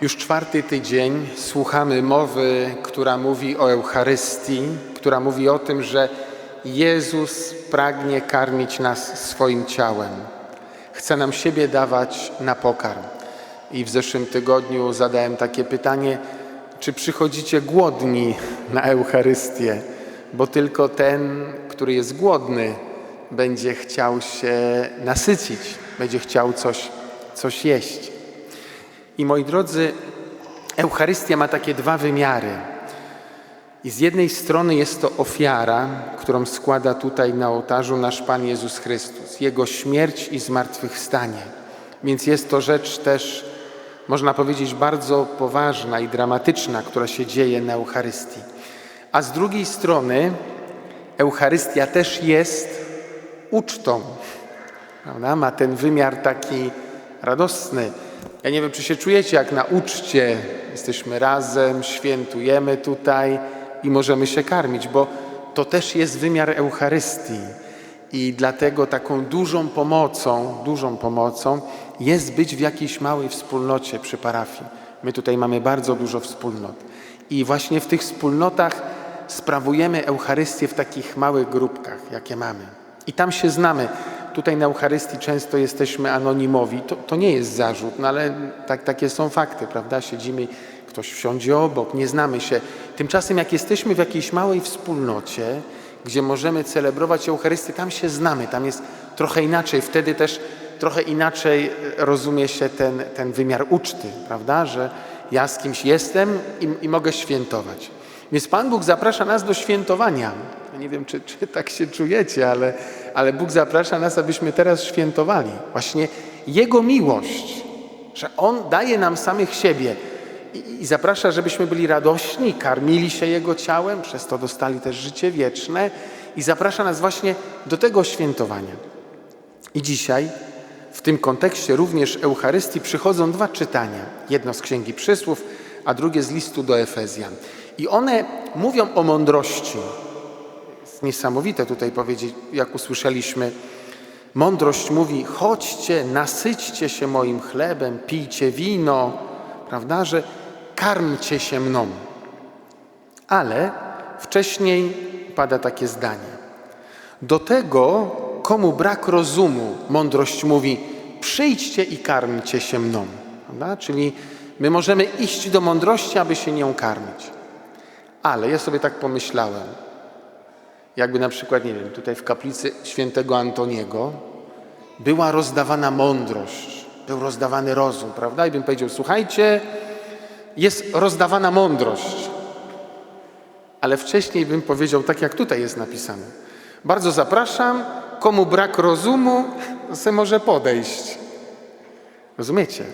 Już czwarty tydzień słuchamy mowy, która mówi o Eucharystii, która mówi o tym, że Jezus pragnie karmić nas swoim ciałem. Chce nam siebie dawać na pokarm. I w zeszłym tygodniu zadałem takie pytanie, czy przychodzicie głodni na Eucharystię, bo tylko ten, który jest głodny, będzie chciał się nasycić, będzie chciał coś, coś jeść. I moi drodzy, Eucharystia ma takie dwa wymiary. I z jednej strony jest to ofiara, którą składa tutaj na ołtarzu nasz Pan Jezus Chrystus, Jego śmierć i zmartwychwstanie. Więc jest to rzecz też, można powiedzieć, bardzo poważna i dramatyczna, która się dzieje na Eucharystii. A z drugiej strony Eucharystia też jest ucztą. Prawda? Ma ten wymiar taki radosny. Ja nie wiem, czy się czujecie jak na uczcie. Jesteśmy razem, świętujemy tutaj i możemy się karmić, bo to też jest wymiar Eucharystii. I dlatego taką dużą pomocą, dużą pomocą jest być w jakiejś małej wspólnocie przy parafii. My tutaj mamy bardzo dużo wspólnot. I właśnie w tych wspólnotach sprawujemy Eucharystię w takich małych grupkach, jakie mamy. I tam się znamy. Tutaj na Eucharystii często jesteśmy anonimowi. To, to nie jest zarzut, no ale tak, takie są fakty, prawda? Siedzimy, ktoś wsiądzie obok, nie znamy się. Tymczasem jak jesteśmy w jakiejś małej wspólnocie, gdzie możemy celebrować Eucharystię, tam się znamy, tam jest trochę inaczej. Wtedy też trochę inaczej rozumie się ten, ten wymiar uczty, prawda? Że ja z kimś jestem i, i mogę świętować. Więc Pan Bóg zaprasza nas do świętowania. Nie wiem, czy, czy tak się czujecie, ale, ale Bóg zaprasza nas, abyśmy teraz świętowali. Właśnie Jego miłość, że On daje nam samych siebie i, zaprasza, żebyśmy byli radośni, karmili się Jego ciałem, przez to dostali też życie wieczne i zaprasza nas właśnie do tego świętowania. I dzisiaj w tym kontekście również Eucharystii przychodzą dwa czytania. Jedno z Księgi Przysłów, a drugie z listu do Efezjan. I one mówią o mądrości. Jest niesamowite tutaj powiedzieć, jak usłyszeliśmy. Mądrość mówi: chodźcie, nasyćcie się moim chlebem, pijcie wino, prawda, że karmcie się mną. Ale wcześniej pada takie zdanie. Do tego, komu brak rozumu, mądrość mówi: przyjdźcie i karmcie się mną. Prawda? Czyli my możemy iść do mądrości, aby się nią karmić. Ale ja sobie tak pomyślałem, jakby na przykład, nie wiem, tutaj w kaplicy świętego Antoniego była rozdawana mądrość, był rozdawany rozum, prawda? I bym powiedział, słuchajcie, jest rozdawana mądrość. Ale wcześniej bym powiedział, tak jak tutaj jest napisane. Bardzo zapraszam, komu brak rozumu, se może podejść. Rozumiecie?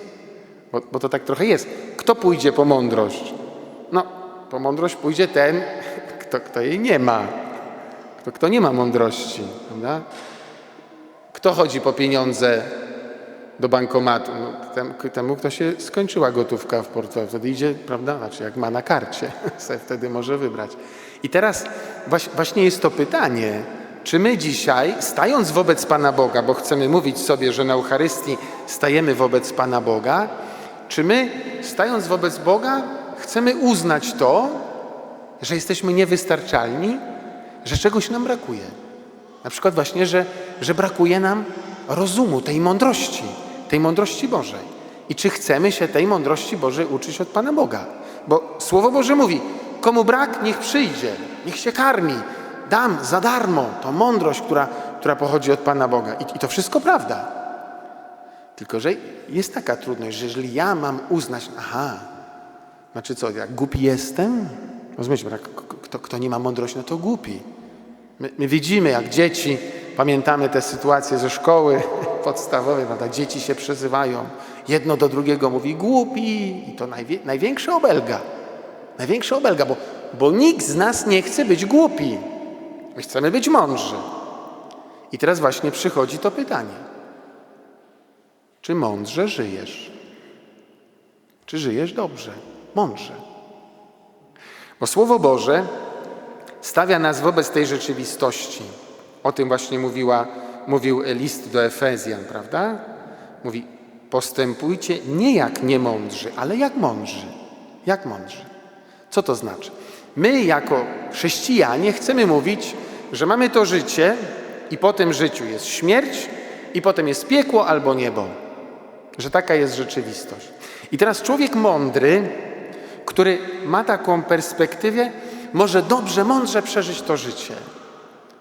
Bo, bo to tak trochę jest. Kto pójdzie po mądrość? No, po mądrość pójdzie ten, kto, kto jej nie ma. Kto, kto nie ma mądrości. Prawda? Kto chodzi po pieniądze do bankomatu? No, tem, temu, kto się skończyła gotówka w portfelu. Wtedy idzie, prawda? Znaczy, jak ma na karcie, wtedy może wybrać. I teraz właśnie jest to pytanie, czy my dzisiaj, stając wobec Pana Boga, bo chcemy mówić sobie, że na Eucharystii stajemy wobec Pana Boga, czy my, stając wobec Boga, chcemy uznać to, że jesteśmy niewystarczalni, że czegoś nam brakuje? Na przykład właśnie, że, że brakuje nam rozumu, tej mądrości, tej mądrości Bożej. I czy chcemy się tej mądrości Bożej uczyć od Pana Boga? Bo Słowo Boże mówi, komu brak, niech przyjdzie, niech się karmi. Dam za darmo tą mądrość, która, która pochodzi od Pana Boga. I, I to wszystko prawda. Tylko, że jest taka trudność, że jeżeli ja mam uznać, aha, znaczy co, jak głupi jestem? Rozumiecie, kto, kto nie ma mądrości, no to głupi. My, my widzimy, jak dzieci, pamiętamy te sytuacje ze szkoły podstawowej, prawda? Dzieci się przezywają, jedno do drugiego mówi głupi i to najwie, największa obelga. Największa obelga, bo, bo nikt z nas nie chce być głupi. My chcemy być mądrzy. I teraz właśnie przychodzi to pytanie. Czy mądrze żyjesz? czy żyjesz dobrze, mądrze. Bo Słowo Boże stawia nas wobec tej rzeczywistości. O tym właśnie mówiła, mówił list do Efezjan, prawda? Mówi, postępujcie nie jak niemądrzy, ale jak mądrzy. Jak mądrzy. Co to znaczy? My jako chrześcijanie chcemy mówić, że mamy to życie i po tym życiu jest śmierć i potem jest piekło albo niebo. Że taka jest rzeczywistość. I teraz człowiek mądry, który ma taką perspektywę, może dobrze, mądrze przeżyć to życie.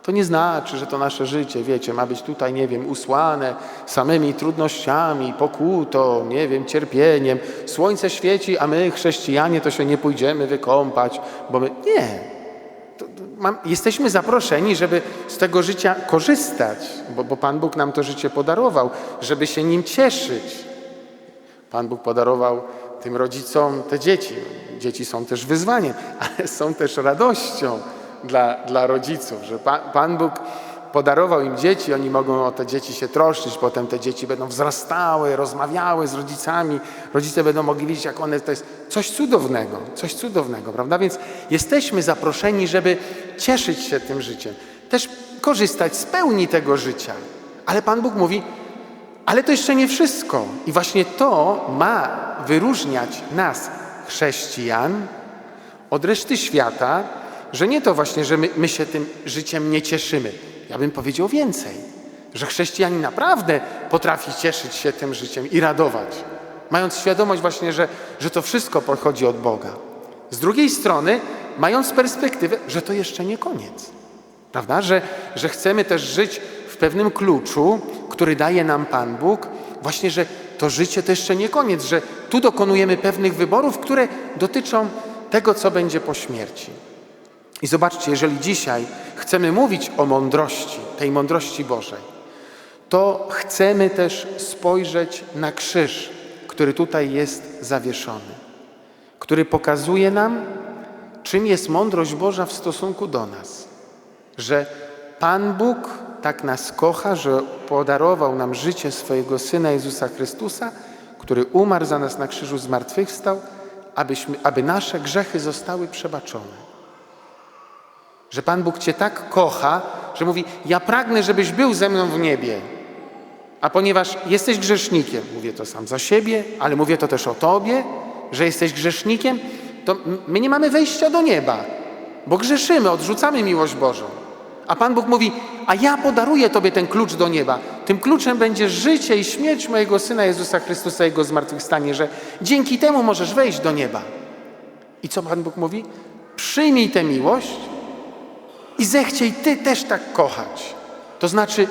To nie znaczy, że to nasze życie, wiecie, ma być tutaj, nie wiem, usłane samymi trudnościami, pokutą, nie wiem, cierpieniem. Słońce świeci, a my, chrześcijanie, to się nie pójdziemy wykąpać, bo my. Nie. To, to mam, jesteśmy zaproszeni, żeby z tego życia korzystać, bo, bo Pan Bóg nam to życie podarował, żeby się nim cieszyć. Pan Bóg podarował tym rodzicom te dzieci. Dzieci są też wyzwaniem, ale są też radością dla, dla rodziców, że Pan, Pan Bóg podarował im dzieci, oni mogą o te dzieci się troszczyć, potem te dzieci będą wzrastały, rozmawiały z rodzicami, rodzice będą mogli widzieć, jak one, to jest coś cudownego, coś cudownego, prawda? Więc jesteśmy zaproszeni, żeby cieszyć się tym życiem, też korzystać z pełni tego życia. Ale Pan Bóg mówi, ale to jeszcze nie wszystko. I właśnie to ma wyróżniać nas, chrześcijan, od reszty świata, że nie to właśnie, że my, my się tym życiem nie cieszymy. Ja bym powiedział więcej, że chrześcijanin naprawdę potrafi cieszyć się tym życiem i radować, mając świadomość właśnie, że, że to wszystko pochodzi od Boga. Z drugiej strony, mając perspektywę, że to jeszcze nie koniec. Prawda? Że, że chcemy też żyć w pewnym kluczu, który daje nam Pan Bóg, właśnie, że to życie to jeszcze nie koniec, że tu dokonujemy pewnych wyborów, które dotyczą tego, co będzie po śmierci. I zobaczcie, jeżeli dzisiaj chcemy mówić o mądrości, tej mądrości Bożej, to chcemy też spojrzeć na krzyż, który tutaj jest zawieszony, który pokazuje nam, czym jest mądrość Boża w stosunku do nas. Że Pan Bóg tak nas kocha, że podarował nam życie swojego Syna Jezusa Chrystusa, który umarł za nas na krzyżu, zmartwychwstał, abyśmy, aby nasze grzechy zostały przebaczone. Że Pan Bóg Cię tak kocha, że mówi: Ja pragnę, żebyś był ze mną w niebie. A ponieważ jesteś grzesznikiem, mówię to sam za siebie, ale mówię to też o Tobie, że jesteś grzesznikiem, to my nie mamy wejścia do nieba, bo grzeszymy, odrzucamy miłość Bożą. A Pan Bóg mówi: A ja podaruję Tobie ten klucz do nieba. Tym kluczem będzie życie i śmierć mojego syna Jezusa Chrystusa, Jego zmartwychwstanie, że dzięki temu możesz wejść do nieba. I co Pan Bóg mówi? Przyjmij tę miłość i zechciej Ty też tak kochać. To znaczy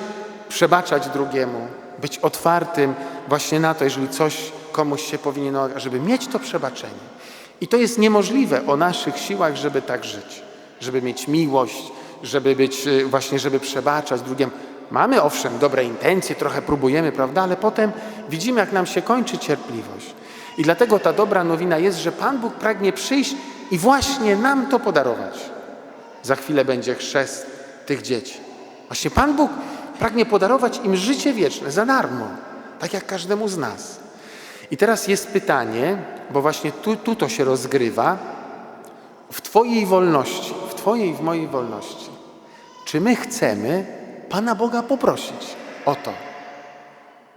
przebaczać drugiemu, być otwartym właśnie na to, jeżeli coś komuś się powinien, żeby mieć to przebaczenie. I to jest niemożliwe o naszych siłach, żeby tak żyć, żeby mieć miłość, żeby być y, właśnie, żeby przebaczać drugiemu. Mamy owszem dobre intencje, trochę próbujemy, prawda, ale potem widzimy, jak nam się kończy cierpliwość. I dlatego ta dobra nowina jest, że Pan Bóg pragnie przyjść i właśnie nam to podarować. Za chwilę będzie chrzest tych dzieci. Właśnie Pan Bóg pragnie podarować im życie wieczne za darmo, tak jak każdemu z nas. I teraz jest pytanie, bo właśnie tu, tu to się rozgrywa, w Twojej wolności, w Twojej, w mojej wolności. Czy my chcemy Pana Boga poprosić o to?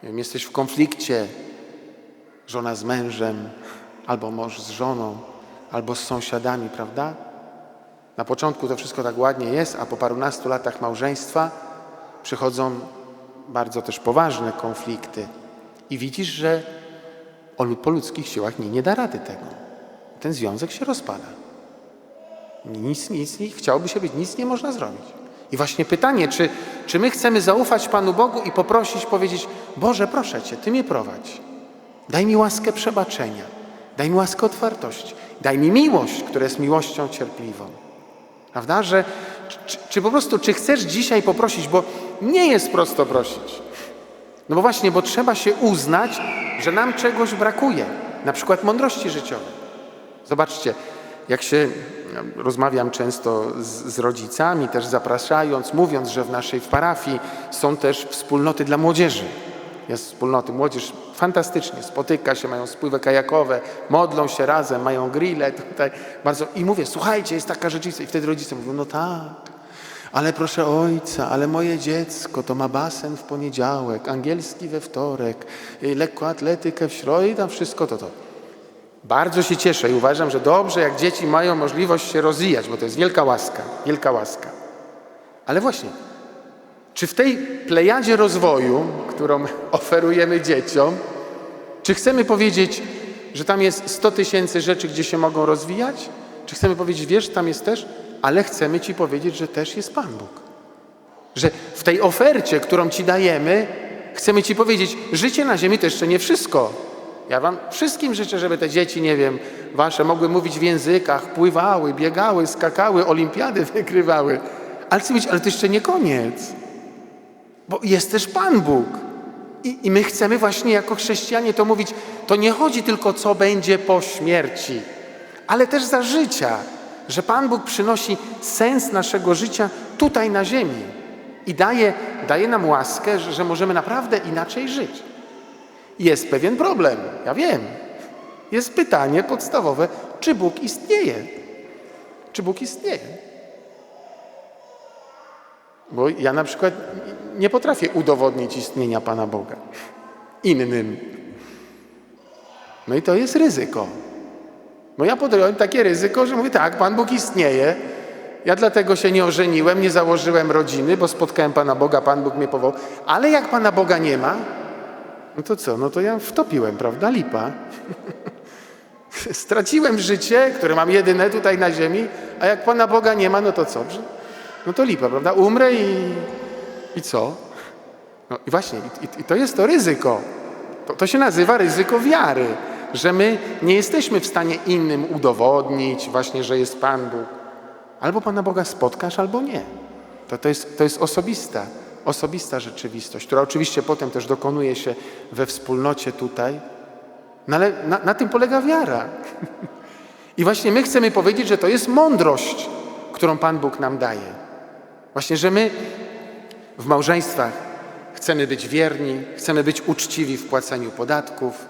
Nie wiem, jesteś w konflikcie, żona z mężem, albo mąż z żoną, albo z sąsiadami, prawda? Na początku to wszystko tak ładnie jest, a po parunastu latach małżeństwa przychodzą bardzo też poważne konflikty. I widzisz, że po ludzkich siłach nie, nie da rady tego. Ten związek się rozpada. Nic, nic, nie, chciałoby się być, nic nie można zrobić. I właśnie pytanie, czy, czy my chcemy zaufać Panu Bogu i poprosić, powiedzieć, Boże, proszę Cię, Ty mnie prowadź. Daj mi łaskę przebaczenia. Daj mi łaskę otwartości. Daj mi miłość, która jest miłością cierpliwą. Prawda? Że, czy, czy po prostu, czy chcesz dzisiaj poprosić, bo nie jest prosto prosić. No bo właśnie, bo trzeba się uznać, że nam czegoś brakuje. Na przykład mądrości życiowej. Zobaczcie, jak się rozmawiam często z, z, rodzicami, też zapraszając, mówiąc, że w naszej w parafii są też wspólnoty dla młodzieży. Jest wspólnoty. Młodzież fantastycznie spotyka się, mają spływy kajakowe, modlą się razem, mają grille tutaj. Bardzo... I mówię, słuchajcie, jest taka rzeczywistość. I wtedy rodzice mówią, no tak, ale proszę ojca, ale moje dziecko to ma basen w poniedziałek, angielski we wtorek, y, lekkoatletykę w środę i tam wszystko to to. Bardzo się cieszę i uważam, że dobrze, jak dzieci mają możliwość się rozwijać, bo to jest wielka łaska, wielka łaska. Ale właśnie, czy w tej plejadzie rozwoju, którą oferujemy dzieciom, czy chcemy powiedzieć, że tam jest 100 tysięcy rzeczy, gdzie się mogą rozwijać? Czy chcemy powiedzieć, wiesz, tam jest też, ale chcemy Ci powiedzieć, że też jest Pan Bóg. Że w tej ofercie, którą Ci dajemy, chcemy Ci powiedzieć, życie na ziemi to jeszcze nie wszystko. Ja Wam wszystkim życzę, żeby te dzieci, nie wiem, Wasze mogły mówić w językach, pływały, biegały, skakały, olimpiady wygrywały. Ale chcę powiedzieć, ale to jeszcze nie koniec. Bo jest też Pan Bóg. I, I my chcemy właśnie jako chrześcijanie to mówić, to nie chodzi tylko co będzie po śmierci, ale też za życia, że Pan Bóg przynosi sens naszego życia tutaj na ziemi i daje, daje nam łaskę, że, że możemy naprawdę inaczej żyć. Jest pewien problem, ja wiem. Jest pytanie podstawowe, czy Bóg istnieje? Czy Bóg istnieje? Bo ja na przykład nie potrafię udowodnić istnienia Pana Boga innym. No i to jest ryzyko. Bo ja podjąłem takie ryzyko, że mówię tak, Pan Bóg istnieje. Ja dlatego się nie ożeniłem, nie założyłem rodziny, bo spotkałem Pana Boga, Pan Bóg mnie powołał. Ale jak Pana Boga nie ma, no to co? No to ja wtopiłem, prawda? Lipa. Straciłem życie, które mam jedyne tutaj na ziemi, a jak Pana Boga nie ma, no to co? No to lipa, prawda? Umrę i, i co? No i właśnie, i, i to jest to ryzyko. To, to się nazywa ryzyko wiary, że my nie jesteśmy w stanie innym udowodnić właśnie, że jest Pan Bóg. Albo Pana Boga spotkasz, albo nie. To, to, jest, to jest osobista, osobista rzeczywistość, która oczywiście potem też dokonuje się we wspólnocie tutaj. No ale na, na tym polega wiara. I właśnie my chcemy powiedzieć, że to jest mądrość, którą Pan Bóg nam daje. Właśnie, że my w małżeństwach chcemy być wierni, chcemy być uczciwi w płaceniu podatków,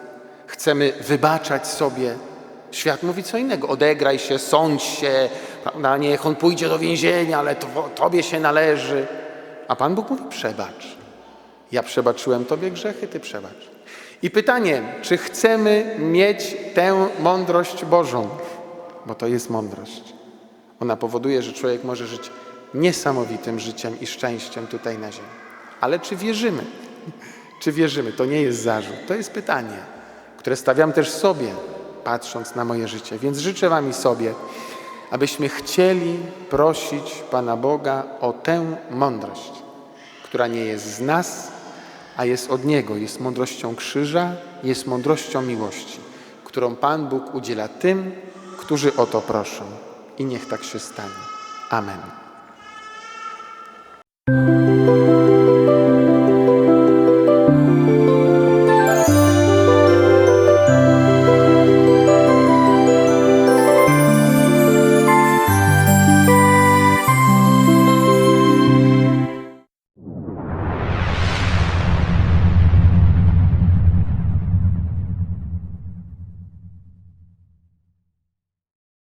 chcemy wybaczać sobie. Świat mówi co innego. Odegraj się, sądź się, prawda? niech on pójdzie do więzienia, ale to, tobie się należy. A Pan Bóg mówi przebacz. Ja przebaczyłem tobie grzechy, ty przebacz. I pytanie, czy chcemy mieć tę mądrość Bożą? Bo to jest mądrość. Ona powoduje, że człowiek może żyć niesamowitym życiem i szczęściem tutaj na ziemi. Ale czy wierzymy? Czy wierzymy? To nie jest zarzut, to jest pytanie, które stawiam też sobie, patrząc na moje życie. Więc życzę Wam i sobie, abyśmy chcieli prosić Pana Boga o tę mądrość, która nie jest z nas, a jest od Niego, jest mądrością krzyża, jest mądrością miłości, którą Pan Bóg udziela tym, którzy o to proszą. I niech tak się stanie. Amen.